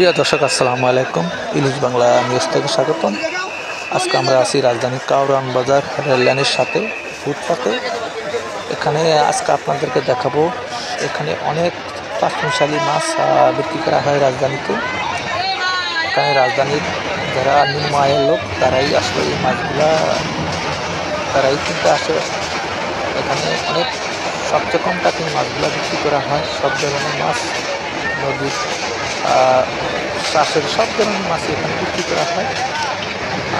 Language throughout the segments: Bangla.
প্রিয় দর্শক, আসসালামু আলাইকুম। ইলিশ বাংলা নিউজ থেকে স্বাগতম। আজকে আমরা আছি রাজধানী কাউরান বাজার রেল লাইনের সাথে, ফুটপাতে। এখানে আজকে আপনাদেরকে দেখাবো, এখানে অনেক পাঁচমিশালি মাছ বিক্রি করা হয় রাজধানীতে। এখানে রাজধানীর যারা নিম্ন আয়ের লোক, তারাই আসলে এই মাছগুলা, তারাই কিনতে আসে। এখানে অনেক, সবচেয়ে কম টাকায় মাছগুলা বিক্রি করা হয়। সব ধরনের মাছ, নদীর চাষের সব ধরনের মাছ এখানে বিক্রি করা হয়।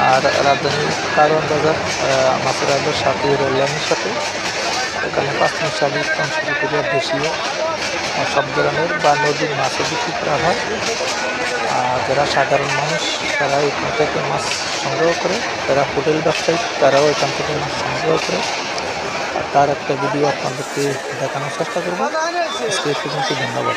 আর রাজধানীর কারণ বাজার মাছের আলোর সাথে রেললাইনের সাথে। এখানে পাঁচ মিশালি পঞ্চাশ থেকে দেশীয়। সব ধরনের বা নদীর মাছও বিক্রি করা হয়। আর যারা সাধারণ মানুষ, তারা এখান থেকে মাছ সংগ্রহ করে, যারা হোটেল ব্যবসায়ী, তারাও এখান থেকে মাছ সংগ্রহ করে। আর তার একটা ভিডিও আপনাদেরকে দেখানোর চেষ্টা করব। আজকে পর্যন্ত ধন্যবাদ।